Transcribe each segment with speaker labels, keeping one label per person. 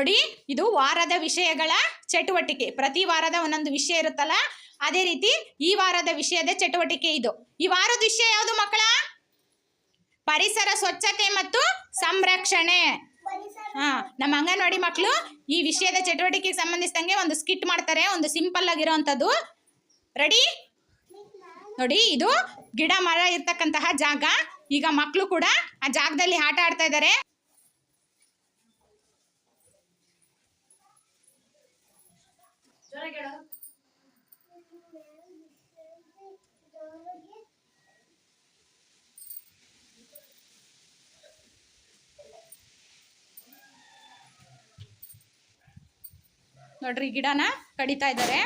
Speaker 1: ನೋಡಿ, ಇದು ವಾರದ ವಿಷಯಗಳ ಚಟುವಟಿಕೆ. ಪ್ರತಿ ವಾರದ ಒಂದೊಂದು ವಿಷಯ ಇರುತ್ತಲ್ಲ, ಅದೇ ರೀತಿ ಈ ವಾರದ ವಿಷಯದ ಚಟುವಟಿಕೆ ಇದು. ಈ ವಾರದ ವಿಷಯ ಯಾವುದು ಮಕ್ಕಳ? ಪರಿಸರ ಸ್ವಚ್ಛತೆ ಮತ್ತು ಸಂರಕ್ಷಣೆ. ಹಾ, ನಮ್ಮ ಅಂಗನವಾಡಿ ಮಕ್ಕಳು ಈ ವಿಷಯದ ಚಟುವಟಿಕೆಗೆ ಸಂಬಂಧಿಸಿದಂಗೆ ಒಂದು ಸ್ಕಿಟ್ ಮಾಡ್ತಾರೆ, ಒಂದು ಸಿಂಪಲ್ ಆಗಿರೋವಂಥದ್ದು ರೆಡಿ? ನೋಡಿ, ಇದು ಗಿಡ ಮರ ಇರ್ತಕ್ಕಂತಹ ಜಾಗ. ಈಗ ಮಕ್ಕಳು ಕೂಡ ಆ ಜಾಗದಲ್ಲಿ ಆಟ ಆಡ್ತಾ ಇದ್ದಾರೆ. ನೋಡ್ರಿ ಗಿಡನ ಕಡಿತಾ ಇದ್ದಾರೆ.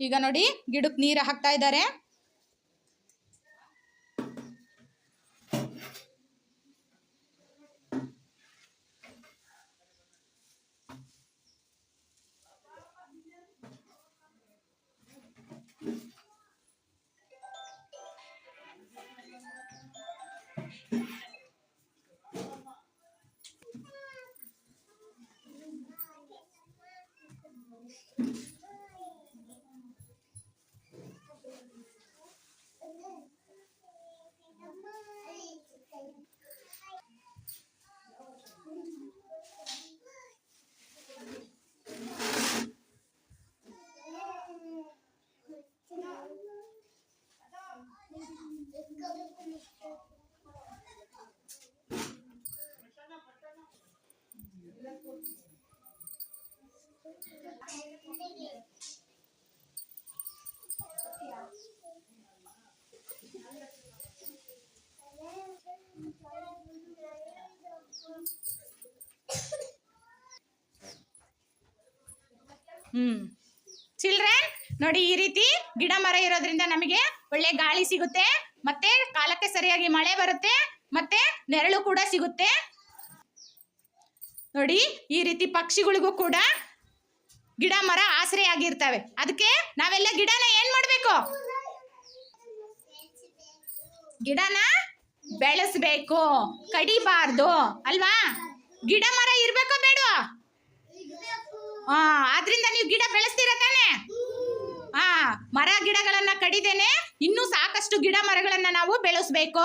Speaker 1: ಈಗ ನೋಡಿ ಗಿಡಕ್ಕೆ ನೀರು ಹಾಕ್ತಾ ಇದ್ದಾರೆ Let's go. ಹ್ಮ್. ಚಿಲ್ಡ್ರನ್ ನೋಡಿ ಈ ರೀತಿ ಗಿಡ ಮರ ಇರೋದ್ರಿಂದ ನಮಗೆ ಒಳ್ಳೆ ಗಾಳಿ ಸಿಗುತ್ತೆ, ಮತ್ತೆ ಕಾಲಕ್ಕೆ ಸರಿಯಾಗಿ ಮಳೆ ಬರುತ್ತೆ, ಮತ್ತೆ ನೆರಳು ಕೂಡ ಸಿಗುತ್ತೆ. ನೋಡಿ ಈ ರೀತಿ ಪಕ್ಷಿಗಳಿಗೂ ಕೂಡ ಗಿಡ ಮರ ಆಸರೆ ಆಗಿರ್ತವೆ. ಅದಕ್ಕೆ ನಾವೆಲ್ಲ ಗಿಡನ ಏನ್ ಮಾಡ್ಬೇಕು? ಗಿಡನ ಬೆಳೆಸ್ಬೇಕು. ಕಡಿಬಾರ್ದು, ಅಲ್ವಾ? ಗಿಡ ಮರ ಇರ್ಬೇಕೋ. ಹಾ ಆದ್ರಿಂದ ನೀವು ಗಿಡ ಬೆಳೆಸ್ತೀರ ತಾನೆ ಹಾ ಮರ ಗಿಡಗಳನ್ನ ಕಡಿದೇನೆ ಇನ್ನೂ ಸಾಕಷ್ಟು ಗಿಡ ಮರಗಳನ್ನ ನಾವು ಬೆಳೆಸ್ಬೇಕು.